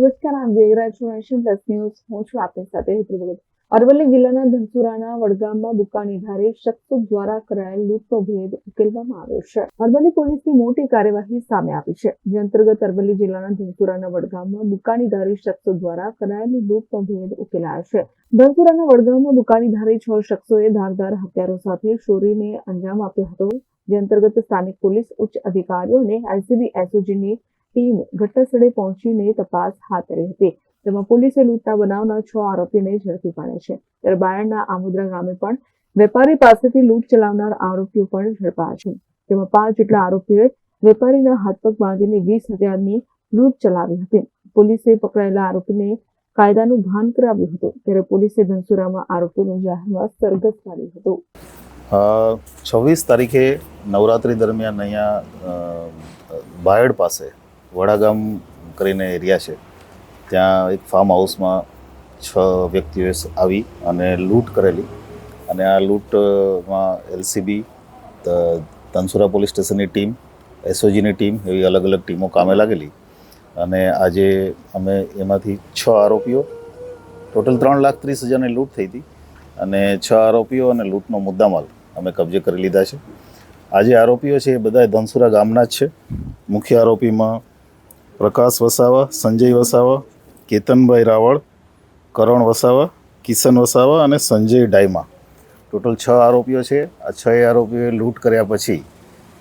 નમસ્કાર આપ જોઈ નેશન પ્લસ ન્યૂઝ હું છું આપની સાથે હેતુ અરવલ્લી જિલ્લાના ધનસુરાના વડગામમાં બુકાની ધારે શખ્સો દ્વારા કરાયેલ લૂંટનો ભેદ ઉકેલવામાં આવ્યો છે. અરવલ્લી પોલીસની મોટી કાર્યવાહી સામે આવી છે. જે અંતર્ગત અરવલ્લી જિલ્લાના ધનસુરાના વડગામમાં બુકાની ધારી શખ્સો દ્વારા કરાયેલી લૂંટનો ભેદ ઉકેલાયો છે. ધનસુરાના વડગામમાં બુકાની ધારે છ શખ્સોએ ધારદાર હથિયારો સાથે ચોરીને અંજામ આપ્યો હતો. જે અંતર્ગત સ્થાનિક પોલીસ ઉચ્ચ અધિકારીઓ અને એલસીબી એસઓજીની ટીમ ઘટનાસ્થળે પહોંચીને તપાસ હાથ ધરી હતી. તેમાં પોલીસે લૂંટના બનાવના છ આરોપીને ઝડપી પાડ્યા છે. ત્યારે બાયડના આમોદરા ગામે પણ વેપારી પાસેથી લૂંટ ચલાવનાર આરોપીઓ પણ ઝડપાયા છે. તેમાં પાંચ જેટલા આરોપીઓએ વેપારીના હાથપગ બાંધીને વીસ હજારની લૂંટ ચલાવી હતી. પોલીસે પકડાયેલા આરોપીને કાયદાનું ભાન કરાવ્યું હતું. ત્યારે પોલીસે ધનસુરામાં આરોપીનું જાહેરમાં સરઘસ કાઢ્યું હતું. છવ્વીસ તારીખે નવરાત્રી દરમિયાન અહીંયા બાયડ પાસે વડાગામ કરીને એરિયા છે. ત્યાં એક ફાર્મ હાઉસમાં છ વ્યક્તિઓએ આવી અને લૂંટ કરેલી. અને આ લૂંટમાં એલસીબી તનસુરા પોલીસ સ્ટેશનની ટીમ એસઓજીની ટીમ એવી અલગ અલગ ટીમો કામે લાગેલી. અને આજે અમે એમાંથી છ આરોપીઓ, ટોટલ ત્રણ લાખ ત્રીસ હજારની લૂંટ થઈ હતી. અને છ આરોપીઓ અને લૂંટનો મુદ્દામાલ અમે કબજે કરી લીધા છે. આજે આરોપીઓ છે એ બધા ધનસુરા ગામના જ છે. મુખ્ય આરોપીમાં પ્રકાશ વસાવા, સંજય વસાવા, કેતનભાઈ રાવળ, કરણ વસાવા, કિશન વસાવા અને સંજય ડાયમા. ટોટલ છ આરોપીઓ છે. આ છ આરોપીઓએ લૂંટ કર્યા પછી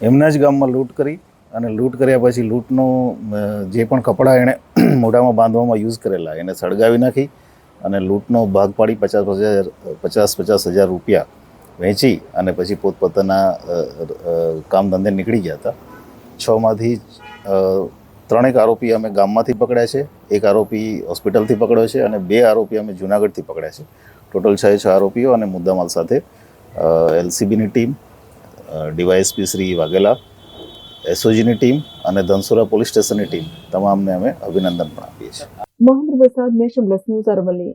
એમના જ ગામમાં લૂંટ કરી અને લૂંટ કર્યા પછી લૂંટનો જે પણ કપડાં એણે મોઢામાં બાંધવામાં યુઝ કરેલા, એને સળગાવી નાખી અને લૂંટનો ભાગ પાડી પચાસ હજાર પચાસ પચાસ હજાર રૂપિયા વહેંચી અને પછી પોતપોતાના કામ ધંધે નીકળી ગયા હતા. છમાંથી ત્રણેક આરોપી અમે ગામમાંથી પકડ્યા છે. એક આરોપી હોસ્પિટલથી પકડ્યો છે અને બે આરોપી અમે જુનાગઢથી પકડ્યા છે. ટોટલ છ છ આરોપીઓ અને મુદ્દામાલ સાથે એલસીબીની ટીમ ડીવાયએસપી શ્રી વાઘેલા, એસઓજીની ટીમ અને ધનસુરા પોલીસ સ્ટેશનની ટીમ. તમામને અમે અભિનંદન પણ આપીએ છીએ. મહેન્દ્ર પ્રસાદ નેશન ન્યૂઝ અરવલ્લી.